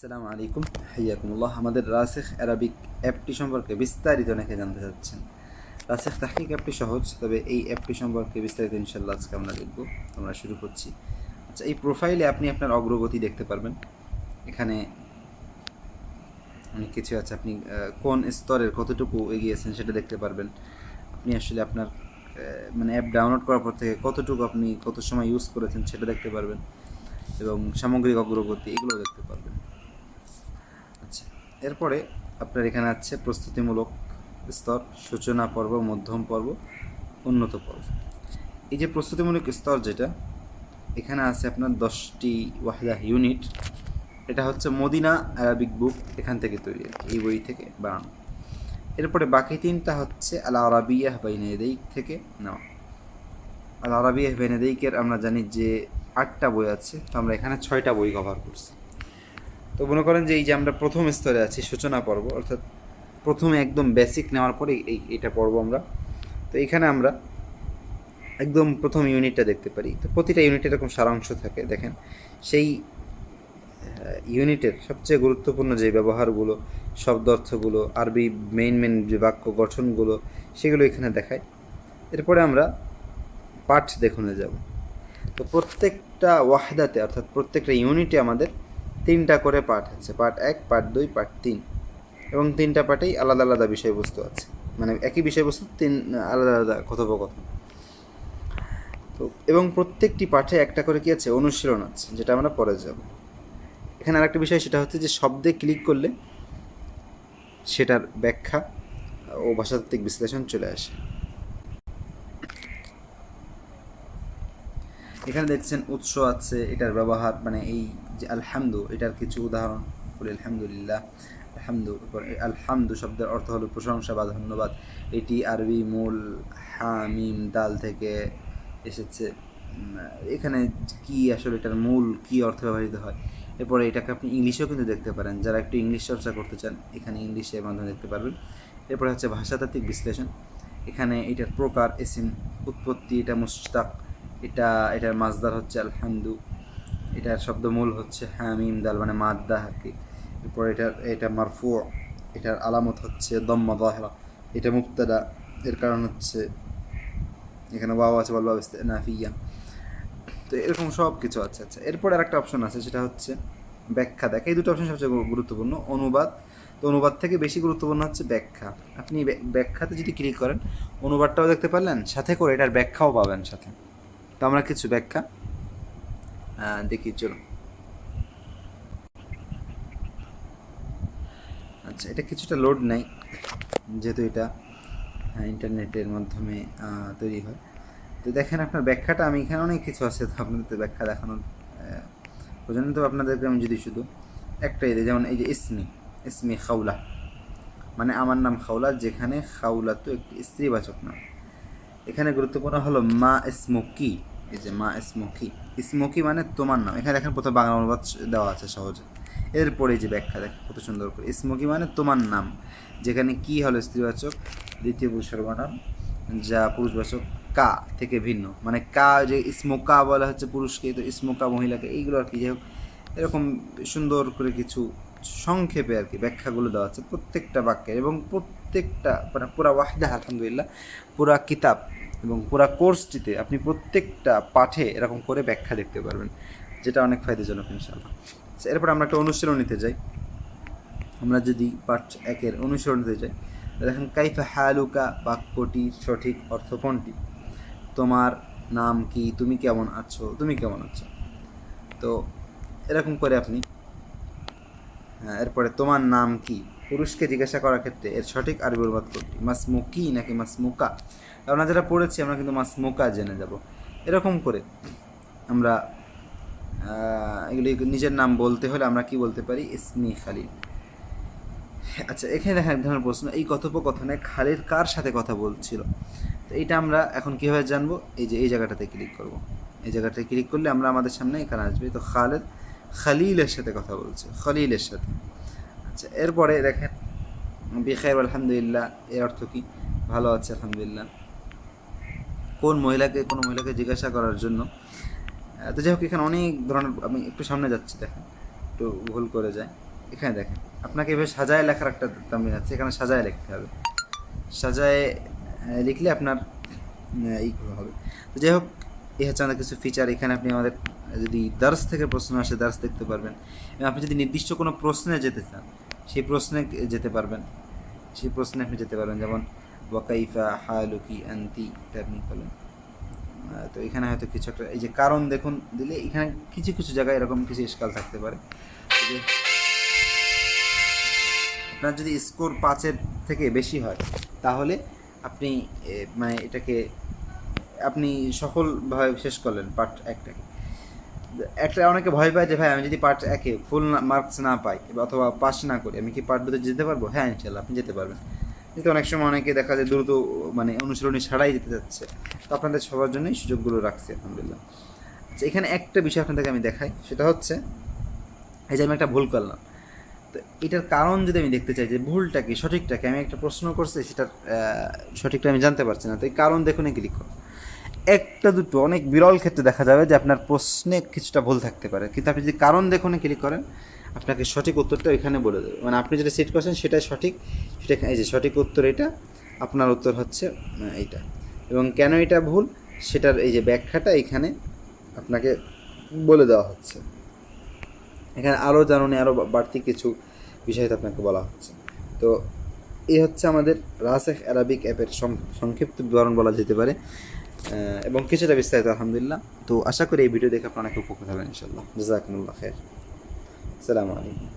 আসসালামু আলাইকুম। হাইয়াকুমুল্লাহ। আমাদের রাসেখ অ্যারাবিক অ্যাপটি সম্পর্কে বিস্তারিত অনেকে জানতে চাচ্ছেন। রাসেখ তাহকিক অ্যাপটি সহজ, তবে এই অ্যাপটি সম্পর্কে বিস্তারিত ইনশাল্লাহ আজকে আমরা দেখব। আমরা শুরু করছি। আচ্ছা এই প্রোফাইলে আপনি আপনার অগ্রগতি দেখতে পারবেন। এখানে অনেক কিছু আছে। আপনি কোন স্তরের কতটুকু এগিয়েছেন সেটা দেখতে পারবেন। আপনি আসলে আপনার মানে অ্যাপ ডাউনলোড করার পর থেকে কতটুকু আপনি কত সময় ইউজ করেছেন সেটা দেখতে পারবেন। এবং সামগ্রিক অগ্রগতি এগুলো দেখতে পারবেন। এরপরে আপনার এখানে আছে প্রস্তুতিমূলক স্তর, সূচনা পর্ব, মধ্যম পর্ব, উন্নত পর্ব। এই যে প্রস্তুতিমূলক স্তর যেটা, এখানে আছে আপনার দশটি ওয়াহিদা ইউনিট। এটা হচ্ছে মদিনা অ্যারাবিক বুক এখান থেকে তৈরি এই বই থেকে বানানো। এরপরে বাকি তিনটা হচ্ছে আল আরাবিয়াহ বাইনেদিক থেকে নেওয়া। আল আরাবিয়াহ বাইনেদিকের আমরা জানি যে আটটা বই আছে, তো আমরা এখানে ছয়টা বই কভার করছি। তো মনে করেন যে এই যে আমরা প্রথম স্তরে আছি, সূচনা পর্ব, অর্থাৎ প্রথমে একদম বেসিক নেওয়ার পরে এই, এটা পড়ব আমরা। তো এখানে আমরা একদম প্রথম ইউনিটটা দেখতে পারি। তো প্রতিটা ইউনিটে এরকম সারাংশ থাকে, দেখেন। সেই ইউনিটের সবচেয়ে গুরুত্বপূর্ণ যে ব্যবহারগুলো, শব্দ অর্থগুলো, আরবি মেইন মেইন যে বাক্য গঠনগুলো, সেগুলো এখানে দেখায়। এরপরে আমরা পাঠ দেখুনে যাব। তো প্রত্যেকটা ওয়াহদাতে, অর্থাৎ প্রত্যেকটা ইউনিটে আমাদের তিনটা করে পাঠ আছে পাঠ এক পাঠ দুই পাঠ তিন। এবং তিনটা পাঠেই আলাদা আলাদা বিষয়বস্তু আছে। মানে একই বিষয়বস্তু, তিন, আলাদা আলাদা কথোপকথন। তো এবং প্রত্যেকটি পাঠে একটা করে কি আছে? অনুশীলন আছে, যেটা আমরা পরে যাব। এখানে আরেকটা বিষয়, সেটা হচ্ছে যে শব্দে ক্লিক করলে সেটার ব্যাখ্যা ও ভাষাতাত্ত্বিক বিশ্লেষণ চলে আসে। এখানে দেখছেন উৎস আছে, এটার ব্যবহার মানে এই যে আলহামদু, এটার কিছু উদাহরণ। বলি আলহামদুলিল্লাহ, আলহামদু আলহামদু শব্দের অর্থ হলো প্রশংসা বা ধন্যবাদ। এটি আরবি মূল হামিম দাল থেকে এসেছে। এখানে কি আসলে এটার মূল কি অর্থ ব্যবহৃত হয়? এরপরে এটাকে আপনি ইংলিশেও কিন্তু দেখতে পারেন। যারা একটু ইংলিশ চর্চা করতে চান, এখানে ইংলিশের মাধ্যমে দেখতে পারবেন। এরপরে হচ্ছে ভাষাতাত্ত্বিক বিশ্লেষণ। এখানে এটার প্রকার, এসিম, উৎপত্তি, এটা মুস্তাক এটা, এটার মাজদার হচ্ছে আলহামদু এটার শব্দমূল হচ্ছে হামিম, দাল মানে মাদ্দা আর কি এরপর এটার এটা মারফু, এটার আলামত হচ্ছে দম্মা দাহরা। এটা মুক্তাদা এর কারণ হচ্ছে এখানে বাবা আছে বলবা নাফিয়া তো এরকম সব কিছু আছে আচ্ছা। এরপর আরেকটা অপশন আছে, সেটা হচ্ছে ব্যাখ্যা দেখ। এই দুটো অপশন সবচেয়ে গুরুত্বপূর্ণ। অনুবাদ, তো অনুবাদ থেকে বেশি গুরুত্বপূর্ণ হচ্ছে ব্যাখ্যা। আপনি ব্য- ব্যাখ্যাতে যদি ক্লিক করেন, অনুবাদটাও দেখতে পারলেন, সাথে করে এটার ব্যাখ্যাও পাবেন সাথে। তো আমরা কিছু ব্যাখ্যা দেখি চলুন আচ্ছা এটা কিছুটা লোড নাই, যেহেতু এটা ইন্টারনেটের মাধ্যমে তৈরি হয়। তো দেখেন আপনার ব্যাখ্যাটা, আমি এখানে অনেক কিছু আছে, তো আপনাদের ব্যাখ্যা দেখানোর প্রয়োজন তো আপনাদেরকে আমি যদি শুধু একটাই দিই, যেমন এই যে ইসমি ইসমি খাউলা মানে আমার নাম খাউলা যেখানে খাউলা তো একটি স্ত্রীবাচক নাম। এখানে গুরুত্বপূর্ণ হলো মা স্মোকি এই যে মা স্মোকি স্মোকি মানে তোমার নাম। এখানে দেখেন প্রথম বাংলা অনুবাদ দেওয়া আছে সহজে। এরপরে যে ব্যাখ্যা দেখ কত সুন্দর করে। স্মোকি মানে তোমার নাম, যেখানে কি হলো স্ত্রীবাচক, দ্বিতীয় পুরুষ সর্বনাম, যা পুরুষবাচক কা থেকে ভিন্ন। মানে কা যে স্মোকা বলা হচ্ছে পুরুষকে, তো স্মোকা মহিলাকে, এইগুলো আর কি। যাই হোক, এরকম সুন্দর করে কিছু সংক্ষেপে আর কি ব্যাখ্যাগুলো দেওয়া আছে প্রত্যেকটা বাক্যের এবং প্রত্যেকটা মানে পুরা ওয়াহিদা আলহামদুলিল্লাহ পুরা কিতাব এবং পুরা কোর্সটিতে আপনি প্রত্যেকটা পাঠে এরকম করে ব্যাখ্যা দেখতে পারবেন যেটা অনেক ফায়দাজনক ইনশাআল্লাহ। আচ্ছা, এরপর আমরা একটা অনুশীলন নিতে যাই। আমরা যদি পাঠ একের অনুসরণ নিতে যাই দেখেন কাইফা হালুকা বাক্যটি সঠিক অর্থ কোনটি? তোমার নাম কি? তুমি কেমন আছো? তুমি কেমন আছো? তো এরকম করে আপনি এরপরে তোমার নাম কি? পুরুষকে জিজ্ঞাসা করার ক্ষেত্রে এর সঠিক আরবি অনুবাদ কোনটি মাসমুকি নাকি মাসমুকা? আমরা যেটা পড়েছি, আমরা কিন্তু মাসমুকা জেনে যাব। এরকম করে আমরা এগুলি নিজের নাম বলতে হলে আমরা কি বলতে পারি? ইসমি খালিল। আচ্ছা এখানে দেখেন এক ধরনের প্রশ্ন। এই কথোপকথনে খালিদ কার সাথে কথা বলছিল? তো এইটা আমরা এখন কীভাবে জানব? এই যে এই জায়গাটাতে ক্লিক করব। এই জায়গাটাতে ক্লিক করলে আমরা আমাদের সামনে এখানে আসবে। তো খালেদ খালিলের সাথে কথা বলছে, খলিলের সাথে। আচ্ছা এরপরে দেখেন, বিখাইর আলহামদুলিল্লাহ এর অর্থ কি? ভালো আছে, আলহামদুলিল্লাহ। কোন মহিলাকে, কোনো মহিলাকে জিজ্ঞাসা করার জন্য তো যাই হোক এখানে অনেক ধরনের, আমি একটু সামনে যাচ্ছি, দেখেন, একটু ভুল করে যায় এখানে দেখেন, আপনাকে এভাবে সাজায় লেখার একটা তামরিন আছে, এখানে সাজায় লিখতে হবে। সাজায় লিখলে আপনার এইগুলো হবে। তো যাই হোক এই হচ্ছে আমাদের কিছু ফিচার এখানে আপনি আমাদের যদি দার্স থেকে প্রশ্ন আসে দার্স দেখতে পারবেন। আপনি যদি নির্দিষ্ট কোনো প্রশ্নে যেতে চান সেই প্রশ্নে যেতে পারবেন। সেই প্রশ্নে আপনি যেতে পারবেন। যেমন ওয়াকাইফা হালুকি আন্তি? এটা আপনি আহ, তো এখানে হয়তো কিছু একটা এই যে কারণ দেখুন দিলে এখানে কিছু কিছু জায়গায় এরকম কিছু স্কাল থাকতে পারে। আপনার যদি স্কোর পাঁচের থেকে বেশি হয় তাহলে আপনি মানে এটাকে আপনি সফলভাবে শেষ করলেন পার্ট একটাকে। একটা অনেকে ভয় পায় যে, ভাই, আমি যদি পার্ট একে ফুল মার্কস না পাই অথবা পাস না করি, আমি কি পার্ট দুটো যেতে পারব? হ্যাঁ ইনশাল্লাহ, আপনি যেতে পারবেন। কিন্তু অনেক সময় অনেকে দেখা যায় দ্রুত মানে অনুশীলনী ছাড়াই যেতে যাচ্ছে। তো আপনাদের সবার জন্যই সুযোগগুলো রাখছি, আলহামদুলিল্লাহ। আচ্ছা এখানে একটা বিষয় আপনাদেরকে আমি দেখাই। সেটা হচ্ছে, এই যে আমি একটা ভুল করলাম। তো এটার কারণ যদি আমি দেখতে চাই যে, ভুলটা কি, সঠিকটা কি, আমি একটা প্রশ্ন করছি, সেটার সঠিকটা আমি জানতে পারছি না। তো এই কারণ দেখুন ক্লিক করুন একটা দুটো, অনেক বিরল ক্ষেত্রে দেখা যাবে যে আপনার প্রশ্নে কিছুটা ভুল থাকতে পারে। কিন্তু আপনি যদি কারণ দেখুন ক্লিক করেন, আপনাকে সঠিক উত্তরটা ওইখানে বলে দেবে। মানে আপনি যেটা সেট করছেন সেটাই সঠিক। সেটা এই যে সঠিক উত্তর এটা, আপনার উত্তর হচ্ছে এইটা। এবং কেন এটা ভুল? সেটার এই যে ব্যাখ্যাটা এখানে আপনাকে বলে দেওয়া হচ্ছে। এখানে আরও জানুনি, আরও বাড়তি কিছু বিষয় আপনাকে বলা হচ্ছে। তো এই হচ্ছে আমাদের রাসেখ অ্যারাবিক অ্যাপের সংক্ষিপ্ত বিবরণ বলা যেতে পারে। এবং কিছুটা বিস্তারিত, আলহামদুলিল্লাহ। তো আশা করি এই ভিডিও দেখে আপনারা অনেক উপকৃত হবেন ইনশাল্লাহ জাজাকুমুল্লাহ খের আসসালামু আলাইকুম।